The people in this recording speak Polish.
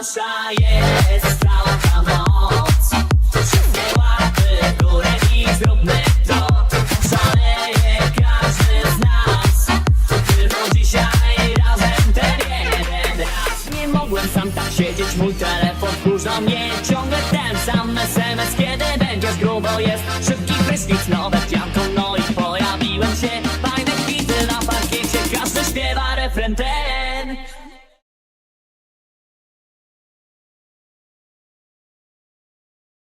Nasza jest cała moc. Wszystkie łapy w górę i zróbmy to Szaleje każdy z nas. Tylko dzisiaj razem ten jeden raz. Nie mogłem sam tak siedzieć, mój telefon wkurza mnie Ciągle ten sam SMS, kiedy będziesz grubo jest Szybki prysznic, nowe pianko, no i pojawiłem się. Fajne kwity na parkiecie, każdy śpiewa refren